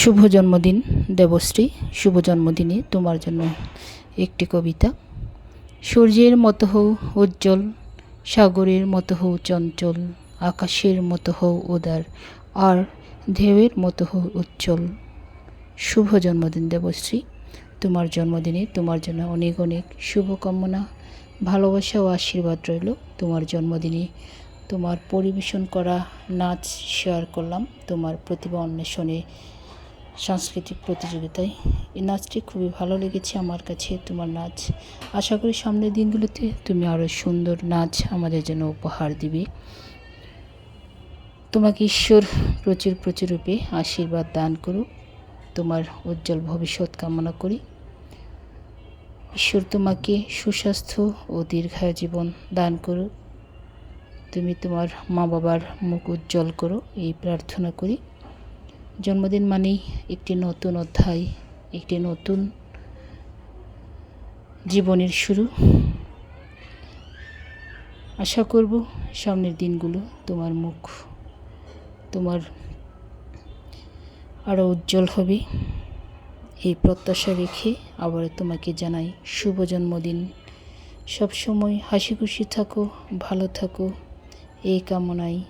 শুভ জন্মদিন, দেবশ্রী। শুভ জন্মদিনে তোমার জন্য একটি কবিতা। সূর্যের মতো হও উজ্জ্বল, সাগরের মতো হও চঞ্চল, আকাশের মতো হও উদার, আর ঢেউয়ের মতো হও উজ্জ্বল। শুভ জন্মদিন, দেবশ্রী। তোমার জন্মদিনে তোমার জন্য অনেক অনেক শুভকামনা, ভালোবাসা ও আশীর্বাদ রইল। তোমার জন্মদিনে তোমার পরিবেশন করা নাচ শেয়ার করলাম। তোমার প্রতিভা অন্বেষণে সাংস্কৃতিক প্রতিযোগিতায়। এই নাচটি খুবই ভালো লেগেছে আমার কাছে, তোমার নাচ। আশা করি সামনের দিনগুলোতে তুমি আরও সুন্দর নাচ আমাদের জন্য উপহার দিবে। তোমাকে ঈশ্বর প্রচুর প্রচুর রূপে আশীর্বাদ দান করুক। তোমার উজ্জ্বল ভবিষ্যৎ কামনা করি। ঈশ্বর তোমাকে সুস্বাস্থ্য ও দীর্ঘায়ু জীবন দান করুক। তুমি তোমার মা বাবার মুখ উজ্জ্বল করো, এই প্রার্থনা করি। জন্মদিন মানেই একটি নতুন অধ্যায়, একটি নতুন জীবনের শুরু। আশা করব সামনের দিনগুলো তোমার মুখ, তোমার আরও উজ্জ্বল হবে। এই প্রত্যাশা রেখে আবার তোমাকে জানাই শুভ জন্মদিন। সবসময় হাসি খুশি থাকো, ভালো থাকো। এই কামনায়